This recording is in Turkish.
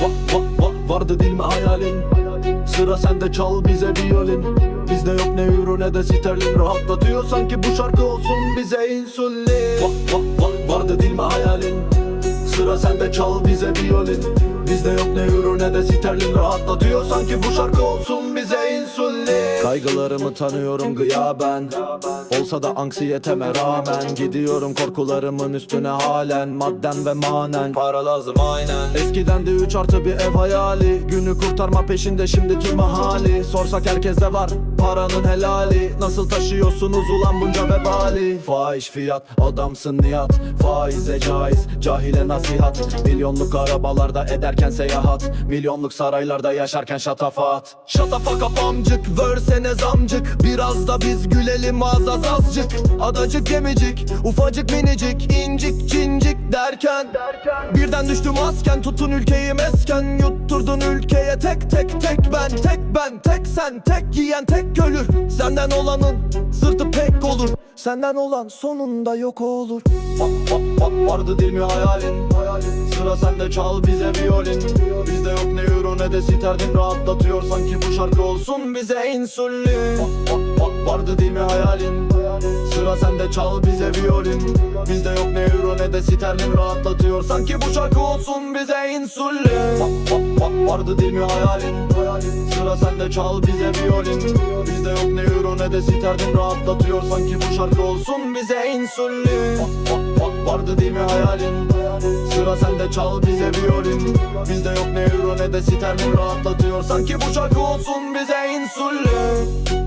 Va, va, va, vardı değil mi hayalin? Sıra sende çal bize violin. Bizde yok ne euro ne de sterlin. Rahatlatıyor sanki bu şarkı olsun bize insülin. Va, va, va, Vardı değil mi hayalin? Sıra sende çal bize violin. Bizde yok ne euro ne de sterlin. Rahatlatıyor sanki bu şarkı olsun bize insülin Kaygılarımı tanıyorum gıyaben Olsa da anksiyeteme rağmen. Gidiyorum korkularımın üstüne halen. Madden ve manen. Para lazım aynen. Eskiden de 3 artı bir ev hayali. Günü kurtarma peşinde şimdi tüm mahali Sorsak herkeste var paranın helali. Nasıl taşıyorsunuz ulan bunca vebali? Fahiş fiyat adamsın niyat Faize caiz cahile nasihat. Milyonluk arabalarda ederken seyahat. Milyonluk saraylarda yaşarken şatafat Şatafaka pamcık versene zamcık. Biraz da biz gülelim az az azcık. Adacık gemicik ufacık minicik incik cincik derken. Birden düştüm asken tutun ülkeyi mesken. Yutturdun ülkeye tek tek tek ben. Tek ben tek sen tek yiyen tek ölür. Senden olanın sırtı pek olur. Senden olan sonunda yok olur. Vardı değil mi hayalin Sıra sende çal bize violin. Bizde yok ne euro ne de sterlin Rahatlatıyor sanki bu şarkı olsun bize insülin. Vardı değil mi hayalin? Sıra sende çal bize violin. Bizde yok ne euro ne de sterlin Rahatlatıyor sanki bu şarkı olsun bize insülin. Vardı değil mi hayalin? Sıra sende çal bize violin. Bizde yok ne euro ne de sterlin Rahatlatıyor sanki bu şarkı olsun bize insülin. Vardı değil mi hayalin Sıra sende çal bize violin Bizde yok ne euro ne de sterlin Rahatlatıyor. Sanki bu şarkı olsun bize insülin